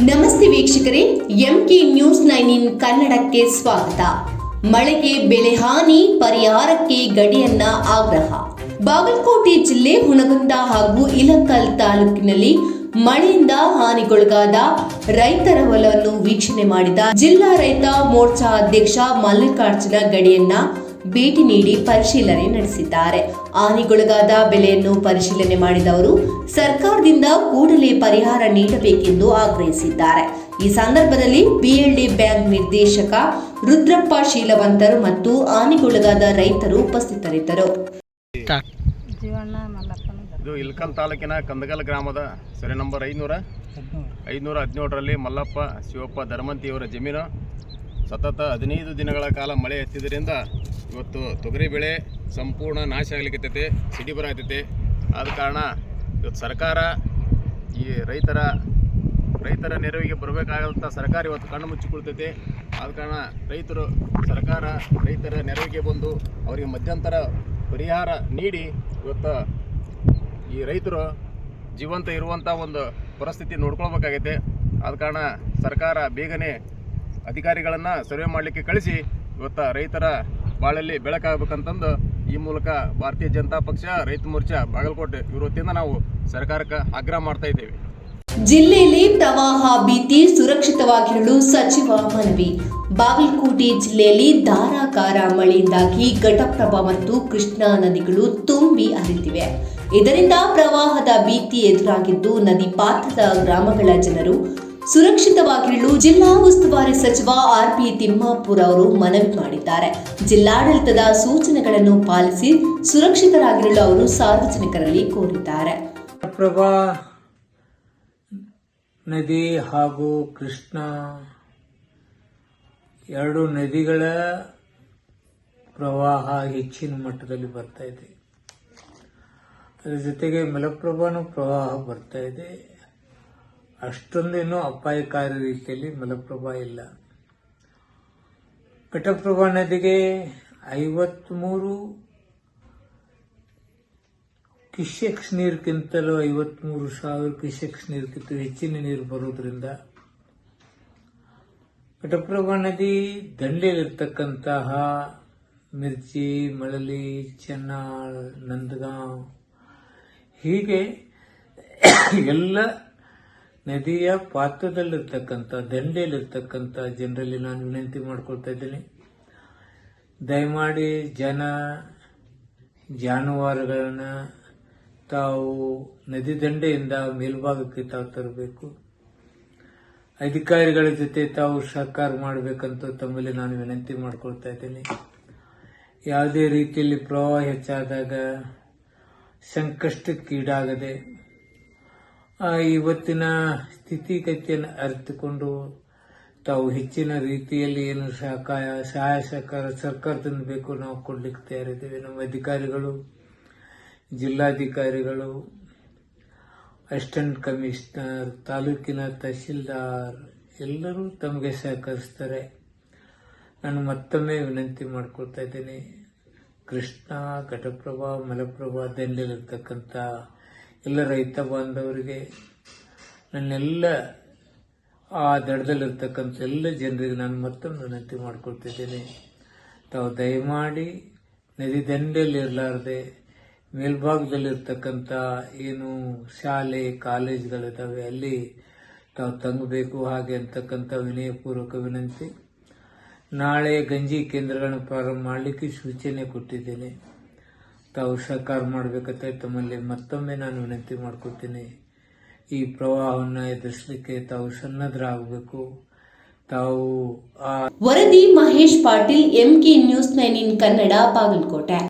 ನಮಸ್ತೆ ವೀಕ್ಷಕರೇ MK news nine ಇನ್ ಕನ್ನಡಕ್ಕೆ ಸ್ವಾಗತ. ಮಳೆಗೆ ಬೆಳೆ ಹಾನಿ, ಪರಿಹಾರಕ್ಕೆ ಗಡಿಯನ್ನ ಆಗ್ರಹ. ಬಾಗಲಕೋಟೆ ಜಿಲ್ಲೆ ಹುಣಗುಂದ ಹಾಗೂ ಇಲಕಲ್ ತಾಲೂಕಿನಲ್ಲಿ ಮಳೆಯಿಂದ ಹಾನಿಗೊಳಗಾದ ರೈತರ ಹೊಲವನ್ನು ವೀಕ್ಷಣೆ ಮಾಡಿದ ಜಿಲ್ಲಾ ರೈತ ಮೋರ್ಚಾ ಅಧ್ಯಕ್ಷ ಮಲ್ಲಿಕಾರ್ಜುನ ಗಡಿಯನ್ನ ಭೇಟಿ ನೀಡಿ ಪರಿಶೀಲನೆ ನಡೆಸಿದ್ದಾರೆ. ಹಾನಿಗೊಳಗಾದ ಬೆಲೆಯನ್ನು ಪರಿಶೀಲನೆ ಮಾಡಿದ ಅವರು ಸರ್ಕಾರದಿಂದ ಕೂಡಲೇ ಪರಿಹಾರ ನೀಡಬೇಕೆಂದು ಆಗ್ರಹಿಸಿದ್ದಾರೆ. ಈ ಸಂದರ್ಭದಲ್ಲಿ ಬಿಎಲ್ಡಿ ಬ್ಯಾಂಕ್ ನಿರ್ದೇಶಕ ರುದ್ರಪ್ಪ ಶೀಲವಂತರು ಮತ್ತು ಹಾನಿಗೊಳಗಾದ ರೈತರು ಉಪಸ್ಥಿತರಿದ್ದರು. ಜೀವಣ್ಣ ಮಲ್ಲಪ್ಪನ ಇದು ಇಲ್ಕಲ್ ತಾಲೂಕಿನ ಕಂದಗಲ್ ಗ್ರಾಮದ ಸರಿ ನಂಬರ್ ಐನೂರ ಐನೂರ ಹದಿನೇಳರಲ್ಲಿ ಮಲ್ಲಪ್ಪ ಶಿವಪ್ಪ ಧರ್ಮಂತಿಯವರ ಜಮೀನು. ಸತತ ಹದಿನೈದು ದಿನಗಳ ಕಾಲ ಮಳೆ ಎತ್ತಿದ್ದರಿಂದ ಇವತ್ತು ತೊಗರಿ ಬೆಳೆ ಸಂಪೂರ್ಣ ನಾಶ ಆಗ್ಲಿಕ್ಕತ್ತೈತೆ ಸಿಡಿ ಬರಾತೈತೆ. ಆದ ಕಾರಣ ಇವತ್ತು ಸರ್ಕಾರ ಈ ರೈತರ ರೈತರ ನೆರವಿಗೆ ಬರಬೇಕಾದಂಥ ಸರ್ಕಾರ ಇವತ್ತು ಕಣ್ಣು ಮುಚ್ಚಿಕೊಳ್ತೈತೆ. ಆದ ಕಾರಣ ರೈತರು, ಸರ್ಕಾರ ರೈತರ ನೆರವಿಗೆ ಬಂದು ಅವರಿಗೆ ಮಧ್ಯಂತರ ಪರಿಹಾರ ನೀಡಿ ಇವತ್ತು ಈ ರೈತರು ಜೀವಂತ ಇರುವಂಥ ಒಂದು ಪರಿಸ್ಥಿತಿ ನೋಡ್ಕೊಳ್ಬೇಕಾಗೈತೆ. ಆದ ಕಾರಣ ಸರ್ಕಾರ ಬೇಗನೆ ಅಧಿಕಾರಿಗಳನ್ನು ಸರ್ವೆ ಮಾಡಲಿಕ್ಕೆ ಕಳಿಸಿ ಇವತ್ತು ರೈತರ ಬಾಳಲ್ಲಿ ಬೆಳಕಾಗಬೇಕಂತಂದು ಈ ಮೂಲಕ ಭಾರತೀಯ ಜನತಾ ಪಕ್ಷ, ರೈತ ಮೋರ್ಚಾ, ಬಾಗಲಕೋಟೆ ಇವತ್ತಿಂದ ನಾವು ಸರ್ಕಾರಕ್ಕೆ ಆಗ್ರಹ ಮಾಡ್ತಾ ಇದ್ದೇವೆ. ಜಿಲ್ಲೆಯಲ್ಲಿ ಪ್ರವಾಹ ಭೀತಿ ಸುರಕ್ಷಿತವಾಗಿರಲು ಸಚಿವ ಮನವಿ. ಬಾಗಲಕೋಟೆ ಜಿಲ್ಲೆಯಲ್ಲಿ ಧಾರಾಕಾರ ಮಳೆಯಿಂದಾಗಿ ಘಟಪ್ರಭಾ ಮತ್ತು ಕೃಷ್ಣಾ ನದಿಗಳು ತುಂಬಿ ಹರಿತಿವೆ ಇದರಿಂದ ಪ್ರವಾಹದ ಭೀತಿ ಎದುರಾಗಿದ್ದು ನದಿ ಪಾತ್ರದ ಗ್ರಾಮಗಳ ಜನರು ಸುರಕ್ಷಿತವಾಗಿರಲು ಜಿಲ್ಲಾ ಉಸ್ತುವಾರಿ ಸಚಿವ ಆರ್ ಪಿ ತಿಮ್ಮಾಪುರ್ ಅವರು ಮನವಿ ಮಾಡಿದ್ದಾರೆ. ಜಿಲ್ಲಾಡಳಿತದ ಸೂಚನೆಗಳನ್ನು ಪಾಲಿಸಿ ಸುರಕ್ಷಿತರಾಗಿರಲು ಅವರು ಸಾರ್ವಜನಿಕರಲ್ಲಿ ಕೋರಿದ್ದಾರೆ. ಪ್ರಭಾ ನದಿ ಹಾಗೂ ಕೃಷ್ಣ ಎರಡು ನದಿಗಳ ಪ್ರವಾಹ ಹೆಚ್ಚಿನ ಮಟ್ಟದಲ್ಲಿ ಬರ್ತಾ ಇದೆ. ಅದರ ಜೊತೆಗೆ ಮಲಪ್ರಭಾನು ಪ್ರವಾಹ ಬರ್ತಾ ಇದೆ. ಅಷ್ಟೊಂದೇನು ಅಪಾಯಕಾರಿ ರೀತಿಯಲ್ಲಿ ಮಲಪ್ರಭಾ ಇಲ್ಲ. ಘಟಪ್ರಭಾ ನದಿಗೆ ಐವತ್ಮೂರು ಕಿಶೆಕ್ಸ್ ನೀರಿಗಿಂತಲೂ ಐವತ್ಮೂರು ಸಾವಿರ ಕಿಶೆಕ್ಸ್ ನೀರಿಗಿಂತ ಹೆಚ್ಚಿನ ನೀರು ಬರುವುದರಿಂದ ಘಟಪ್ರಭಾ ನದಿ ದಂಡೆಯಲ್ಲಿರ್ತಕ್ಕಂತಹ ಮಿರ್ಚಿ, ಮಳಲಿ ಚೆನ್ನಾಳ್ ನಂದಗಾಂವ್ ಹೀಗೆ ಎಲ್ಲ ನದಿಯ ಪಾತ್ರದಲ್ಲಿರ್ತಕ್ಕಂಥ, ದಂಡೆಯಲ್ಲಿರ್ತಕ್ಕಂಥ ಜನರಲ್ಲಿ ನಾನು ವಿನಂತಿ ಮಾಡ್ಕೊಳ್ತಾ ಇದ್ದೀನಿ. ದಯಮಾಡಿ ಜನ, ಜಾನುವಾರುಗಳನ್ನ ತಾವು ನದಿ ದಂಡೆಯಿಂದ ಮೇಲ್ಭಾಗಕ್ಕೆ ತಾವು ತರಬೇಕು. ಅಧಿಕಾರಿಗಳ ಜೊತೆ ತಾವು ಸಹಕಾರ ಮಾಡಬೇಕಂತ ತಮ್ಮಲ್ಲಿ ನಾನು ವಿನಂತಿ ಮಾಡ್ಕೊಳ್ತಾ ಇದ್ದೀನಿ. ಯಾವುದೇ ರೀತಿಯಲ್ಲಿ ಪ್ರವಾಹ ಹೆಚ್ಚಾದಾಗ, ಸಂಕಷ್ಟಕ್ಕೀಡಾಗದೆ ಇವತ್ತಿನ ಸ್ಥಿತಿಗತಿಯನ್ನು ಅರಿತುಕೊಂಡು ತಾವು ಹೆಚ್ಚಿನ ರೀತಿಯಲ್ಲಿ ಏನು ಸಹಕಾರ, ಸಹಾಯ ಸಹಕಾರ ಸರ್ಕಾರದಿಂದ ಬೇಕು ನಾವು ಕೊಡಲಿಕ್ಕೆ ತಯಾರಿದ್ದೇವೆ. ನಮ್ಮ ಅಧಿಕಾರಿಗಳು, ಜಿಲ್ಲಾಧಿಕಾರಿಗಳು, ಅಸಿಸ್ಟೆಂಟ್ ಕಮಿಷನರ್, ತಾಲೂಕಿನ ತಹಶೀಲ್ದಾರ್ ಎಲ್ಲರೂ ತಮಗೆ ಸಹಕರಿಸ್ತಾರೆ. ನಾನು ಮತ್ತೊಮ್ಮೆ ವಿನಂತಿ ಮಾಡ್ಕೊಳ್ತಾ ಇದ್ದೀನಿ. ಕೃಷ್ಣ, ಘಟಪ್ರಭಾ, ಮಲಪ್ರಭಾ ದಂಡೆಯಲ್ಲಿರ್ತಕ್ಕಂಥ ಎಲ್ಲ ರೈತ ಬಾಂಧವರಿಗೆ ನನ್ನೆಲ್ಲ ಆ ದಡದಲ್ಲಿರ್ತಕ್ಕಂಥ ಎಲ್ಲ ಜನರಿಗೆ ನಾನು ಮತ್ತೊಂದು ವಿನಂತಿ ಮಾಡ್ಕೊಳ್ತಿದ್ದೇನೆ. ತಾವು ದಯಮಾಡಿ ನದಿ ದಂಡೆಯಲ್ಲಿ ಇರಲಾರ್ದೆ ಮೇಲ್ಭಾಗದಲ್ಲಿರ್ತಕ್ಕಂಥ ಏನು ಶಾಲೆ, ಕಾಲೇಜ್ಗಳಿದ್ದಾವೆ, ಅಲ್ಲಿ ತಾವು ತಂಗಬೇಕು ಹಾಗೆ ಅಂತಕ್ಕಂಥ ವಿನಯಪೂರ್ವಕ ವಿನಂತಿ. ನಾಳೆ ಗಂಜಿ ಕೇಂದ್ರಗಳನ್ನು ಪ್ರಾರಂಭ ಮಾಡಲಿಕ್ಕೆ ಸೂಚನೆ ಕೊಟ್ಟಿದ್ದೇನೆ. ತಾವು ಸಹಕಾರ ಮಾಡಬೇಕಂತ ತಮ್ಮಲ್ಲಿ ಮತ್ತೊಮ್ಮೆ ನಾನು ವಿನಂತಿ ಮಾಡ್ಕೊತೀನಿ ಈ ಪ್ರವಾಹವನ್ನು ಎದುರಿಸಲಿಕ್ಕೆ ತಾವು ಸನ್ನದ್ಧರಾಗಬೇಕು ತಾವು ವರದಿ Mahesh Patil MK news nine in Kannada, Bagalkot.